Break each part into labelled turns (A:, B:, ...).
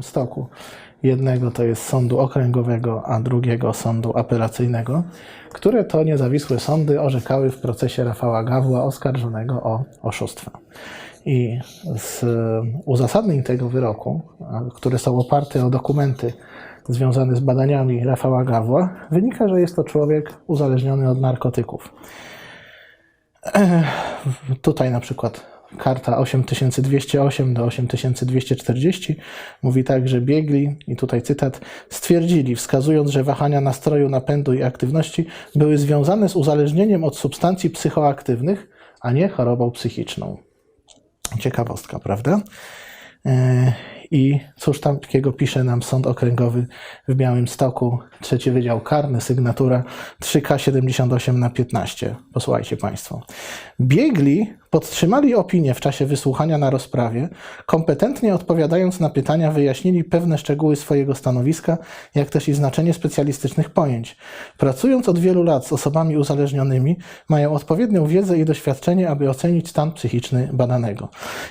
A: stoku. Jednego to jest sądu okręgowego, a drugiego sądu apelacyjnego, które to niezawisłe sądy orzekały w procesie Rafała Gawła oskarżonego o oszustwa. I z uzasadnień tego wyroku, które są oparte o dokumenty związane z badaniami Rafała Gawła, wynika, że jest to człowiek uzależniony od narkotyków. Tutaj na przykład karta 8208 do 8240 mówi tak, że biegli, i tutaj cytat, stwierdzili, wskazując, że wahania nastroju, napędu i aktywności były związane z uzależnieniem od substancji psychoaktywnych, a nie chorobą psychiczną. Ciekawostka, prawda? E, I cóż tam takiego pisze nam Sąd Okręgowy w Białymstoku, trzeci Wydział Karny, sygnatura 3K78 na 15. Posłuchajcie Państwo. Biegli podtrzymali opinię w czasie wysłuchania na rozprawie, kompetentnie odpowiadając na pytania, wyjaśnili pewne szczegóły swojego stanowiska, jak też i znaczenie specjalistycznych pojęć. Pracując od wielu lat z osobami uzależnionymi, mają odpowiednią wiedzę i doświadczenie, aby ocenić stan psychiczny badanego.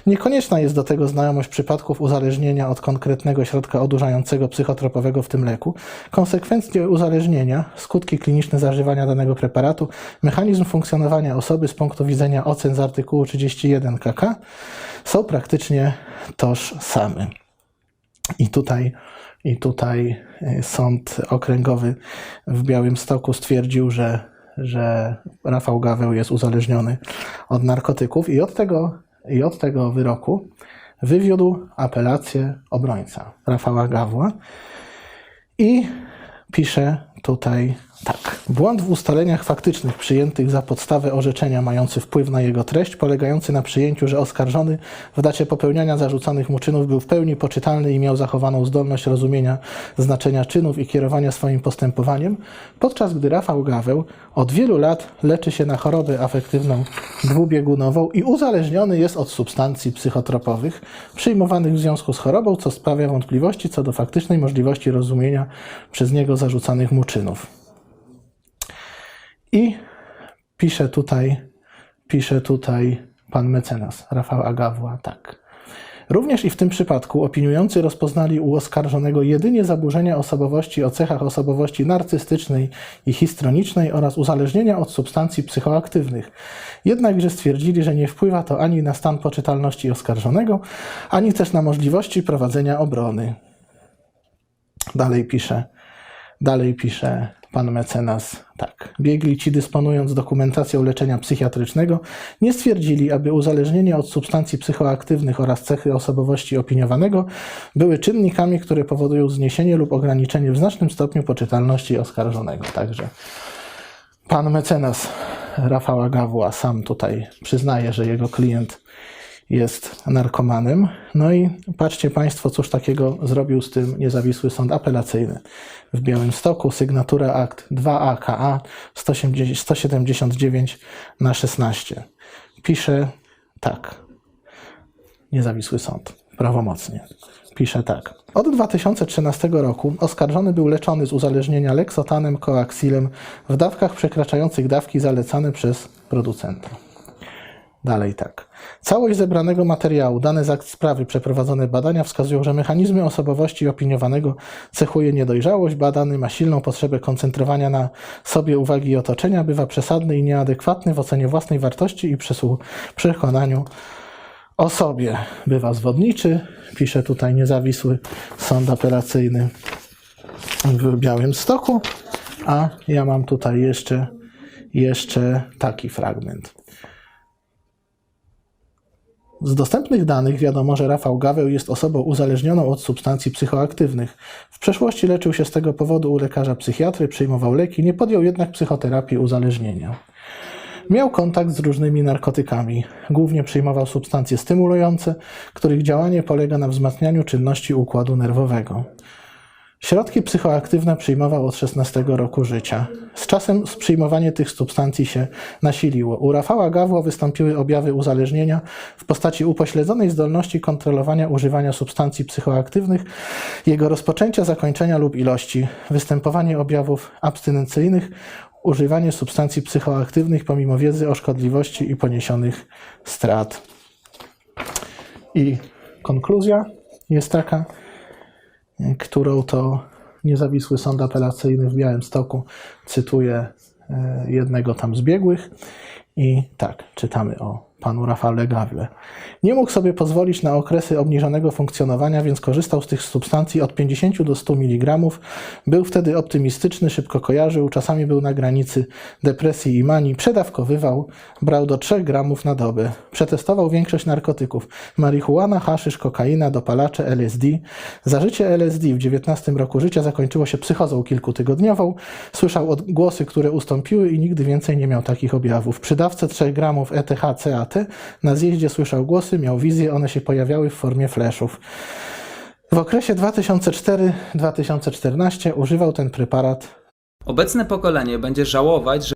A: Niekonieczna jest do tego znajomość przypadków uzależnienia od konkretnego środka odurzającego psychotropowego, w tym leku, konsekwencje uzależnienia, skutki kliniczne zażywania danego preparatu, mechanizm funkcjonowania osoby z punktu widzenia ocen z artykułu 31 KK są praktycznie tożsame. I tutaj, I tutaj y, sąd okręgowy w Białymstoku stwierdził, że, że Rafał Gaweł jest uzależniony od narkotyków i od tego, i od tego wyroku wywiódł apelację obrońca Rafała Gawła i pisze tutaj tak. Błąd w ustaleniach faktycznych przyjętych za podstawę orzeczenia mający wpływ na jego treść, polegający na przyjęciu, że oskarżony w dacie popełniania zarzucanych mu czynów był w pełni poczytalny i miał zachowaną zdolność rozumienia znaczenia czynów i kierowania swoim postępowaniem, podczas gdy Rafał Gaweł od wielu lat leczy się na chorobę afektywną dwubiegunową i uzależniony jest od substancji psychotropowych przyjmowanych w związku z chorobą, co sprawia wątpliwości co do faktycznej możliwości rozumienia przez niego zarzucanych mu czynów. I pisze tutaj, pisze tutaj pan mecenas Rafał Agawła tak. Również i w tym przypadku opiniujący rozpoznali u oskarżonego jedynie zaburzenia osobowości o cechach osobowości narcystycznej i histronicznej oraz uzależnienia od substancji psychoaktywnych. Jednakże stwierdzili, że nie wpływa to ani na stan poczytalności oskarżonego, ani też na możliwości prowadzenia obrony. Dalej pisze, dalej pisze pan mecenas tak. Biegli ci dysponując dokumentacją leczenia psychiatrycznego nie stwierdzili, aby uzależnienie od substancji psychoaktywnych oraz cechy osobowości opiniowanego były czynnikami, które powodują zniesienie lub ograniczenie w znacznym stopniu poczytalności oskarżonego. Także pan mecenas Rafała Gawła sam tutaj przyznaje, że jego klient jest narkomanem. No i patrzcie Państwo, cóż takiego zrobił z tym niezawisły sąd apelacyjny w Białymstoku. Sygnatura akt 2AKA 179 na 16. Pisze tak. Niezawisły sąd. Prawomocnie. Pisze tak. Od 2013 roku oskarżony był leczony z uzależnienia leksotanem, koaxilem w dawkach przekraczających dawki zalecane przez producenta. Dalej tak. Całość zebranego materiału, dane z akt sprawy, przeprowadzone badania wskazują, że mechanizmy osobowości opiniowanego cechuje niedojrzałość. Badany ma silną potrzebę koncentrowania na sobie uwagi i otoczenia, bywa przesadny i nieadekwatny w ocenie własnej wartości i przekonaniu o sobie. Bywa zwodniczy, pisze tutaj niezawisły sąd apelacyjny w Białymstoku, a ja mam tutaj jeszcze, jeszcze taki fragment. Z dostępnych danych wiadomo, że Rafał Gaweł jest osobą uzależnioną od substancji psychoaktywnych. W przeszłości leczył się z tego powodu u lekarza psychiatry, przyjmował leki, nie podjął jednak psychoterapii uzależnienia. Miał kontakt z różnymi narkotykami. Głównie przyjmował substancje stymulujące, których działanie polega na wzmacnianiu czynności układu nerwowego. Środki psychoaktywne przyjmował od 16 roku życia. Z czasem przyjmowanie tych substancji się nasiliło. U Rafała Gawła wystąpiły objawy uzależnienia w postaci upośledzonej zdolności kontrolowania używania substancji psychoaktywnych, jego rozpoczęcia, zakończenia lub ilości, występowanie objawów abstynencyjnych, używanie substancji psychoaktywnych pomimo wiedzy o szkodliwości i poniesionych strat. I konkluzja jest taka, którą to niezawisły sąd apelacyjny w Białymstoku cytuje y, jednego tam z biegłych. I tak, czytamy o panu Rafale Gawle. Nie mógł sobie pozwolić na okresy obniżonego funkcjonowania, więc korzystał z tych substancji od 50 do 100 mg. Był wtedy optymistyczny, szybko kojarzył, czasami był na granicy depresji i manii, przedawkowywał, brał do 3 gramów na dobę. Przetestował większość narkotyków: marihuana, haszysz, kokaina, dopalacze, LSD. Zażycie LSD w 19 roku życia zakończyło się psychozą kilkutygodniową. Słyszał odgłosy, które ustąpiły i nigdy więcej nie miał takich objawów. Przy dawce 3 gramów E Na zjeździe słyszał głosy, miał wizje, one się pojawiały w formie flashów. W okresie 2004-2014 używał ten preparat
B: Obecne pokolenie będzie żałować, że